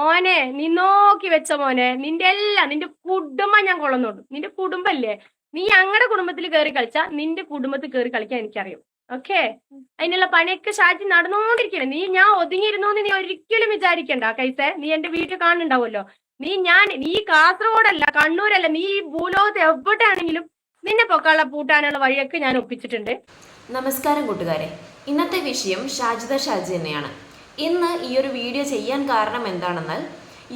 മോനെ നീ നോക്കി വെച്ച മോനെ. നിന്റെ എല്ലാം നിന്റെ കുടുംബം ഞാൻ കൊള്ളുന്നുണ്ട് നിന്റെ കുടുംബല്ലേ? നീ ഞങ്ങളുടെ കുടുംബത്തിൽ കയറി കളിച്ചാ നിന്റെ കുടുംബത്തിൽ കയറി കളിക്കാൻ എനിക്കറിയും. ഓക്കെ? അതിനുള്ള പണിയൊക്കെ ഷാജി നടന്നുകൊണ്ടിരിക്കണേ നീ ഞാൻ ഒതുങ്ങിയിരുന്നു എന്ന് നീ ഒരിക്കലും വിചാരിക്കണ്ട. കൈസെ നീ എന്റെ വീട്ടിൽ കാണുന്നുണ്ടാവുമല്ലോ. നീ ഞാൻ നീ കാസർഗോഡല്ല കണ്ണൂരല്ല നീ ഈ ഭൂലോകത്ത് എവിടെയാണെങ്കിലും നിന്നെ പൊക്കാളെ പൂട്ടാനുള്ള വഴിയൊക്കെ ഞാൻ ഒപ്പിച്ചിട്ടുണ്ട്. നമസ്കാരം കൂട്ടുകാരെ. ഇന്നത്തെ വിഷയം ഷാജിദ ഷാജി തന്നെയാണ്. ഇന്ന് ഈ ഒരു വീഡിയോ ചെയ്യാൻ കാരണം എന്താണെന്നാൽ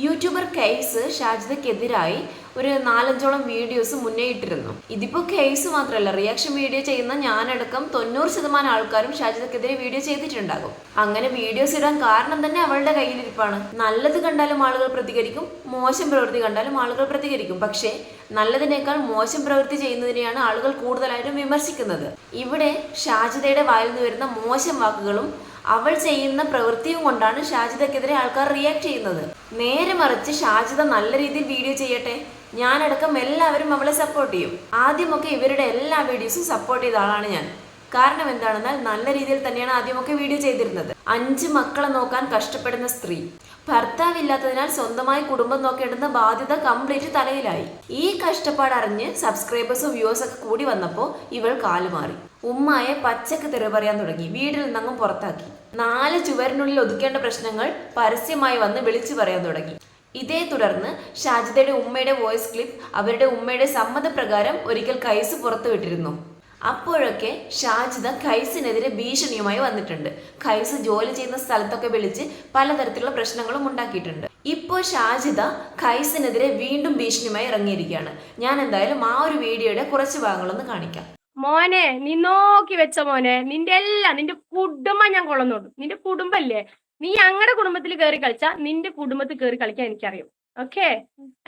യൂട്യൂബർ കെയ്സ് ഷാജിദക്കെതിരായി ഒരു നാലഞ്ചോളം വീഡിയോസ് മുന്നേ ഇട്ടിരുന്നു. ഇതിപ്പോൾ കേസ് മാത്രമല്ല റിയാക്ഷൻ വീഡിയോ ചെയ്യുന്ന ഞാനടക്കം തൊണ്ണൂറ് ശതമാനം ആൾക്കാരും ഷാജിദക്കെതിരെ വീഡിയോ ചെയ്തിട്ടുണ്ടാകും. അങ്ങനെ വീഡിയോസ് ഇടാൻ കാരണം തന്നെ അവളുടെ കയ്യിലിരിപ്പാണ്. നല്ലത് കണ്ടാലും ആളുകൾ പ്രതികരിക്കും മോശം പ്രവൃത്തി കണ്ടാലും ആളുകൾ പ്രതികരിക്കും. പക്ഷേ നല്ലതിനേക്കാൾ മോശം പ്രവൃത്തി ചെയ്യുന്നതിനെയാണ് ആളുകൾ കൂടുതലായിട്ടും വിമർശിക്കുന്നത്. ഇവിടെ ഷാജിദയുടെ വായിൽ നിന്ന് വരുന്ന മോശം വാക്കുകളും അവൾ ചെയ്യുന്ന പ്രവൃത്തിയും കൊണ്ടാണ് ഷാജിതക്കെതിരെ ആൾക്കാർ റിയാക്ട് ചെയ്യുന്നത്. നേരെ മറിച്ച് ഷാജിത നല്ല രീതിയിൽ വീഡിയോ ചെയ്യട്ടെ. ഞാനടക്കം എല്ലാവരും അവളെ സപ്പോർട്ട് ചെയ്യും. ആദ്യമൊക്കെ ഇവരുടെ എല്ലാ വീഡിയോസും സപ്പോർട്ട് ചെയ്ത ആളാണ് ഞാൻ. കാരണം എന്താണെന്നാൽ നല്ല രീതിയിൽ തന്നെയാണ് ആദ്യമൊക്കെ വീഡിയോ ചെയ്തിരുന്നത്. അഞ്ച് മക്കളെ നോക്കാൻ കഷ്ടപ്പെടുന്ന സ്ത്രീ. ഭർത്താവില്ലാത്തതിനാൽ സ്വന്തമായി കുടുംബം നോക്കേണ്ടുന്ന ബാധ്യത കംപ്ലീറ്റ് തലയിലായി. ഈ കഷ്ടപ്പാട് അറിഞ്ഞ് സബ്സ്ക്രൈബേഴ്സും വ്യൂവേഴ്സ് ഒക്കെ കൂടി വന്നപ്പോൾ ഇവൾ കാലുമാറി ഉമ്മായെ പച്ചക്ക് തെറി പറയാൻ തുടങ്ങി. വീട്ടിൽ നിന്നങ്ങും പുറത്താക്കി. നാല് ചുവരിനുള്ളിൽ ഒതുക്കേണ്ട പ്രശ്നങ്ങൾ പരസ്യമായി വന്ന് വിളിച്ചു പറയാൻ തുടങ്ങി. ഇതേ തുടർന്ന് ഷാജിദയുടെ ഉമ്മയുടെ വോയിസ് ക്ലിപ്പ് അവരുടെ ഉമ്മയുടെ സമ്മതപ്രകാരം ഒരിക്കൽ കൈസ് പുറത്തുവിട്ടിരുന്നു. അപ്പോഴൊക്കെ ഷാജിദ ഖൈസിനെതിരെ ഭീഷണിയുമായി വന്നിട്ടുണ്ട്. ഖൈസ് ജോലി ചെയ്യുന്ന സ്ഥലത്തൊക്കെ വിളിച്ച് പലതരത്തിലുള്ള പ്രശ്നങ്ങളും ഉണ്ടാക്കിയിട്ടുണ്ട്. ഇപ്പോൾ ഷാജിദ ഖൈസിനെതിരെ വീണ്ടും ഭീഷണിയുമായി ഇറങ്ങിയിരിക്കുകയാണ്. ഞാൻ എന്തായാലും ആ ഒരു വീഡിയോയുടെ കുറച്ച് ഭാഗങ്ങളൊന്ന് കാണിക്കാം. മോനെ നീ നോക്കി വെച്ച മോനെ. നിന്റെ എല്ലാം നിന്റെ കുടുംബം ഞാൻ കൊള്ളുന്നുള്ളൂ. നിന്റെ കുടുംബല്ലേ? നീ ഞങ്ങളുടെ കുടുംബത്തിൽ കയറി കളിച്ചാ നിന്റെ കുടുംബത്തിൽ കയറി കളിക്കാൻ എനിക്കറിയാം. ഓക്കെ.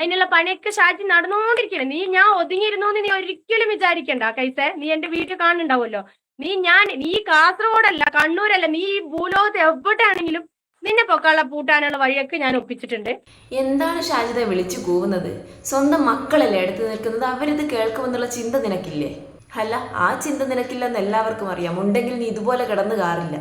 അതിനുള്ള പണിയൊക്കെ ഷാജി നടന്നുകൊണ്ടിരിക്കണേ നീ ഞാൻ ഒതുങ്ങിയിരുന്നു നീ ഒരിക്കലും വിചാരിക്കണ്ട കൈസെ. നീ എന്റെ വീട്ടിൽ കാണുന്നുണ്ടാവുമല്ലോ. നീ ഞാൻ നീ കാസർഗോഡല്ല കണ്ണൂരല്ല നീ ഈ ഭൂലോകത്ത് എവിടെയാണെങ്കിലും നിന്നെ പൊക്കാളെ പൂട്ടാനുള്ള വഴിയൊക്കെ ഞാൻ ഒപ്പിച്ചിട്ടുണ്ട്. എന്താണ് ഷാജിദ വിളിച്ചു കൂവുന്നത്? സ്വന്തം മക്കളല്ലേ അടുത്ത് നിൽക്കുന്നത്? അവരിത് കേൾക്കുമെന്നുള്ള ചിന്ത നിനക്കില്ലേ? അല്ല ആ ചിന്ത നിനക്കില്ലെന്ന് എല്ലാവർക്കും അറിയാം. ഉണ്ടെങ്കിൽ നീ ഇതുപോലെ കിടന്നു കാറില്ല.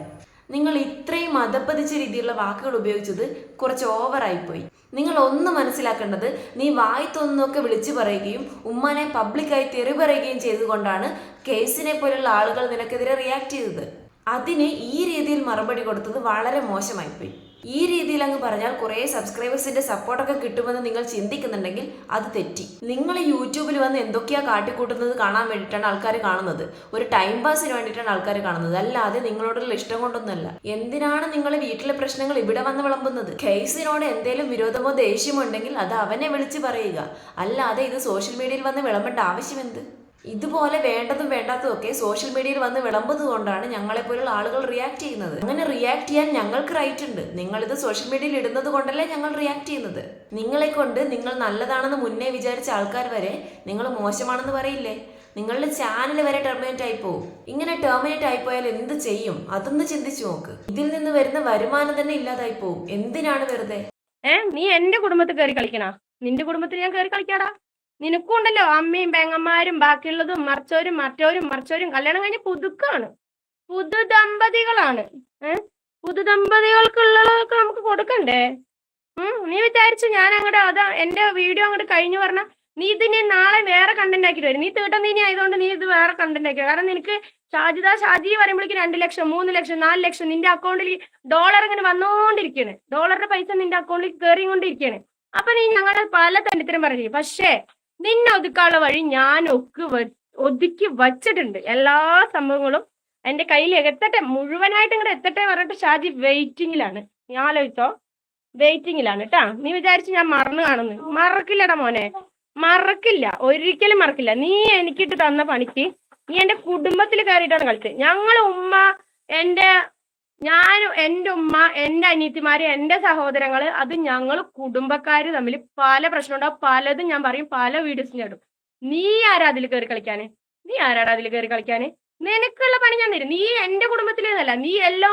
നിങ്ങൾ ഇത്രയും മതപ്പതിച്ച രീതിയിലുള്ള വാക്കുകൾ ഉപയോഗിച്ചത് കുറച്ച് ഓവറായിപ്പോയി. നിങ്ങൾ ഒന്ന് മനസ്സിലാക്കേണ്ടത് നീ വായി തോന്നുന്നൊക്കെ വിളിച്ചു പറയുകയും ഉമ്മാനെ പബ്ലിക്കായി തെറി പറയുകയും ചെയ്തുകൊണ്ടാണ് കേസിനെ പോലുള്ള ആളുകൾ നിനക്കെതിരെ റിയാക്ട് ചെയ്തത്. അതിന് ഈ രീതിയിൽ മറുപടി കൊടുത്തത് വളരെ മോശമായിപ്പോയി. ഈ രീതിയിൽ അങ്ങ് പറഞ്ഞാൽ കുറേ സബ്സ്ക്രൈബേഴ്സിന്റെ സപ്പോർട്ടൊക്കെ കിട്ടുമെന്ന് നിങ്ങൾ ചിന്തിക്കുന്നുണ്ടെങ്കിൽ അത് തെറ്റി. നിങ്ങൾ യൂട്യൂബിൽ വന്ന് എന്തൊക്കെയാ കാട്ടിക്കൂട്ടുന്നത് കാണാൻ വേണ്ടിയിട്ടാണ് ആൾക്കാർ കാണുന്നത്? ഒരു ടൈം പാസിന് വേണ്ടിയിട്ടാണ് ആൾക്കാർ കാണുന്നത്. അല്ലാതെ നിങ്ങളോടുള്ള ഇഷ്ടം കൊണ്ടൊന്നുമല്ല. എന്തിനാണ് നിങ്ങൾ വീട്ടിലെ പ്രശ്നങ്ങൾ ഇവിടെ വന്ന് വിളമ്പുന്നത്? കേസിനോട് എന്തെങ്കിലും വിരോധമോ ദേഷ്യമോ ഉണ്ടെങ്കിൽ അത് അവനെ വിളിച്ച് പറയുക. അല്ലാതെ ഇത് സോഷ്യൽ മീഡിയയിൽ വന്ന് വിളമ്പേണ്ട ആവശ്യമെന്ത്? ഇതുപോലെ വേണ്ടതും വേണ്ടാത്തതും ഒക്കെ സോഷ്യൽ മീഡിയയിൽ വന്ന് വിളമ്പുന്നത് കൊണ്ടാണ് ഞങ്ങളെ പോലുള്ള ആളുകൾ റിയാക്ട് ചെയ്യുന്നത്. അങ്ങനെ റിയാക്ട് ചെയ്യാൻ ഞങ്ങൾക്ക് റൈറ്റ് ഉണ്ട്. നിങ്ങൾ ഇത് സോഷ്യൽ മീഡിയയിൽ ഇടുന്നത് കൊണ്ടല്ലേ ഞങ്ങൾ റിയാക്ട് ചെയ്യുന്നത്. നിങ്ങളെ കൊണ്ട് നിങ്ങൾ നല്ലതാണെന്ന് മുന്നേ വിചാരിച്ച ആൾക്കാർ വരെ നിങ്ങൾ മോശമാണെന്ന് പറയില്ലേ? നിങ്ങളുടെ ചാനൽ വരെ ടെർമിനേറ്റ് ആയി പോകും ഇങ്ങനെ ടെർമിനേറ്റ് ആയി പോയാൽ എന്ത് ചെയ്യും? അതൊന്ന് ചിന്തിച്ചു നോക്ക്. ഇതിൽ നിന്ന് വരുന്ന വരുമാനം തന്നെ ഇല്ലാതായി പോകും എന്തിനാണ് വെറുതെ? ഏ നീ എന്റെ കുടുംബത്തിൽ കയറി കളിക്കണ? നിന്റെ കുടുംബത്തിൽ ഞാൻ കയറി കളിക്കാടാ. നിനക്കും ഉണ്ടല്ലോ അമ്മയും പെങ്ങന്മാരും ബാക്കിയുള്ളതും മറിച്ചവരും മറ്റവരും മറിച്ചവരും കല്യാണം കഴിഞ്ഞ് പുതുക്കാണ്. പുതു ദമ്പതികളാണ് പുതു ദമ്പതികൾക്കുള്ളതൊക്കെ നമുക്ക് കൊടുക്കണ്ടേ? ഉം? നീ വിചാരിച്ചു ഞാൻ അങ്ങോട്ട് അതാ എന്റെ വീഡിയോ അങ്ങോട്ട് കഴിഞ്ഞു പറഞ്ഞ നീ ഇതിനെ നാളെ വേറെ കണ്ടന്റ് ആക്കിട്ട് വരും. നീ തീട്ടം നീ ആയതുകൊണ്ട് നീ ഇത് വേറെ കണ്ടന്റ് ആക്കി കാരണം നിനക്ക് ഷാജിദ ഷാജി പറയുമ്പോഴേക്കും രണ്ട് ലക്ഷം മൂന്ന് ലക്ഷം നാല് ലക്ഷം നിന്റെ അക്കൗണ്ടിൽ ഡോളർ ഇങ്ങനെ വന്നുകൊണ്ടിരിക്കുകയാണ് ഡോളറിന്റെ പൈസ നിന്റെ അക്കൗണ്ടിൽ കയറിക്കൊണ്ടിരിക്കുകയാണ് അപ്പൊ നീ ഞങ്ങളെ പല തണ്ടിത്തരം പറഞ്ഞു പക്ഷേ നിന്നെ ഒതുക്കാനുള്ള വഴി ഞാൻ ഒക്കെ ഒതുക്കി വച്ചിട്ടുണ്ട്. എല്ലാ സംഭവങ്ങളും എന്റെ കയ്യിൽ എത്തട്ടെ മുഴുവനായിട്ട് ഇങ്ങോട്ട് എത്തട്ടെ പറഞ്ഞിട്ട് ഷാജി വെയിറ്റിംഗിലാണ് നീ ആലോചിച്ചോ? വെയിറ്റിംഗിലാണ് കേട്ടാ നീ വിചാരിച്ചു ഞാൻ മറന്നു കാണുന്നു. മറക്കില്ലടാ മോനെ. മറക്കില്ല. ഒരിക്കലും മറക്കില്ല. നീ എനിക്കിട്ട് തന്ന പണിക്ക് നീ എന്റെ കുടുംബത്തിൽ കയറിയിട്ടാണ് കളിച്ചത്. ഞങ്ങളെ ഉമ്മ എന്റെ ഞാനും എന്റെ ഉമ്മ എന്റെ അനിയത്തിമാര് എന്റെ സഹോദരങ്ങൾ അത് ഞങ്ങൾ കുടുംബക്കാർ തമ്മിൽ പല പ്രശ്നമുണ്ടാവും പലതും ഞാൻ പറയും പല വീഡിയോസും ഞാൻ നീ ആരാ അതിൽ കയറി കളിക്കാന്? നീ ആരാടാ അതിൽ കയറി കളിക്കാന്? നിനക്കുള്ള പണി ഞാൻ തരും. നീ എന്റെ കുടുംബത്തിലേന്നല്ല നീ എല്ലാ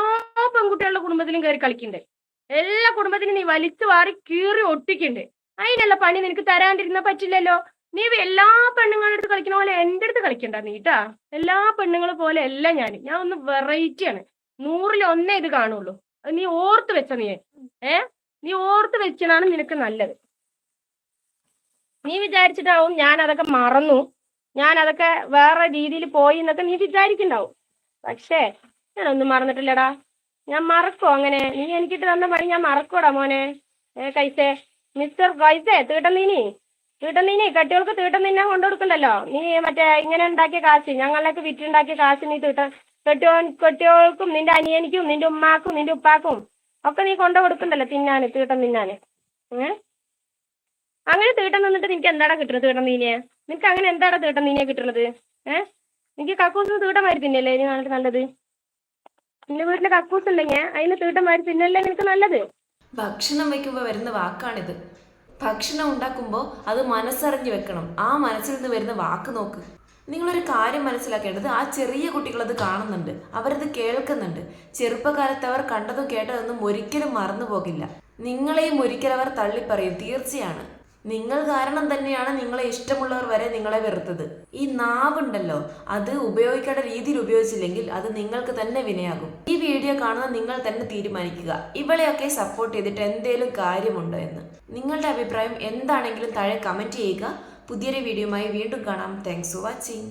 പെൺകുട്ടികളുടെ കുടുംബത്തിലും കയറി കളിക്കണ്ടേ. എല്ലാ കുടുംബത്തിനും നീ വലിച്ചു വാറി കീറി ഒട്ടിക്കണ്ടേ. അതിനുള്ള പണി നിനക്ക് തരാണ്ടിരുന്ന പറ്റില്ലല്ലോ. നീ എല്ലാ പെണ്ണുങ്ങളുടെ അടുത്ത് കളിക്കുന്ന പോലെ എന്റെ അടുത്ത് കളിക്കണ്ട. നീട്ടാ എല്ലാ പെണ്ണുങ്ങളെ പോലെ അല്ല ഞാൻ ഞാൻ ഒന്ന് വെറൈറ്റി ആണ്. നൂറിൽ ഒന്നേ ഇത് കാണുള്ളൂ. അത് നീ ഓർത്ത് വെച്ച നീ. ഏ? നീ ഓർത്ത് വെച്ചതാണ് നിനക്ക് നല്ലത്. നീ വിചാരിച്ചിട്ടാവും ഞാൻ അതൊക്കെ മറന്നു. ഞാൻ അതൊക്കെ വേറെ രീതിയിൽ പോയി എന്നൊക്കെ നീ വിചാരിക്കുന്നുണ്ടാവും. പക്ഷേ ഞാൻ ഒന്നും മറന്നിട്ടില്ലടാ. ഞാൻ മറക്കോ അങ്ങനെ? നീ എനിക്കിട്ട് തന്ന പണി ഞാൻ മറക്കോടാ മോനെ. ഏ കൈസേ. മിസ്റ്റർ കൈസേ തീട്ടന്നീനി തീട്ടന്നീനി കട്ടികൾക്ക് തീട്ടം നിന്നെ കൊണ്ടുകൊടുക്കണ്ടല്ലോ. നീ മറ്റേ ഇങ്ങനെ ഉണ്ടാക്കിയ കാശ് ഞങ്ങളിലേക്ക് വിറ്റുണ്ടാക്കിയ കാശ് നീ തീട്ട കെട്ടിയോൻ കെട്ടിയോൾക്കും നിന്റെ അനിയനിക്കും നിന്റെ ഉമ്മാക്കും നിന്റെ ഉപ്പാക്കും ഒക്കെ നീ കൊണ്ടു കൊടുക്കുന്നല്ലോ തിന്നാന് തീട്ടം തിന്നാന്? ഏ? അങ്ങനെ തീട്ടം നിന്നിട്ട് നിനക്ക് എന്താടാ കിട്ടുന്നത് തീട്ടം നീനിയെ നിനക്ക് അങ്ങനെ എന്താടാ തീട്ടം നീനിയെ കിട്ടുന്നത്? ഏ? നിനക്ക് കക്കൂസ് തീട്ടം മാറി തിന്നല്ലേ ഇനി നല്ലത്? നിന്റെ വീട്ടിൽ കക്കൂസ് ഉണ്ടെങ്കിൽ അതിന് തീട്ടം മാറി തിന്നല്ലേ നിനക്ക് നല്ലത്? ഭക്ഷണം വെക്കുമ്പോ വരുന്ന വാക്കാണിത്. ഭക്ഷണം ഉണ്ടാക്കുമ്പോൾ അത് മനസ്സറിഞ്ഞു വെക്കണം. ആ മനസ്സിൽ നിന്ന് വരുന്ന വാക്ക് നോക്ക്. നിങ്ങളൊരു കാര്യം മനസ്സിലാക്കേണ്ടത് ആ ചെറിയ കുട്ടികൾ അത് കാണുന്നുണ്ട്. അവരത് കേൾക്കുന്നുണ്ട്. ചെറുപ്പകാലത്ത് അവർ കണ്ടതും കേട്ടതൊന്നും ഒരിക്കലും മറന്നു പോകില്ല. നിങ്ങളെയും ഒരിക്കൽ അവർ തള്ളിപ്പറയും. തീർച്ചയാണ്. നിങ്ങൾ കാരണം തന്നെയാണ് നിങ്ങളെ ഇഷ്ടമുള്ളവർ വരെ നിങ്ങളെ വെറുത്തത്. ഈ നാവുണ്ടല്ലോ അത് ഉപയോഗിക്കേണ്ട രീതിയിൽ ഉപയോഗിച്ചില്ലെങ്കിൽ അത് നിങ്ങൾക്ക് തന്നെ വിനയാകും. ഈ വീഡിയോ കാണുന്ന നിങ്ങൾ തന്നെ തീരുമാനിക്കുക. ഇവളെയൊക്കെ സപ്പോർട്ട് ചെയ്തിട്ട് എന്തേലും കാര്യമുണ്ടോ എന്ന്. നിങ്ങളുടെ അഭിപ്രായം എന്താണെങ്കിലും താഴെ കമന്റ് ചെയ്യുക. പുതിയൊരു വീഡിയോയുമായി വീണ്ടും കാണാം. Thanks for watching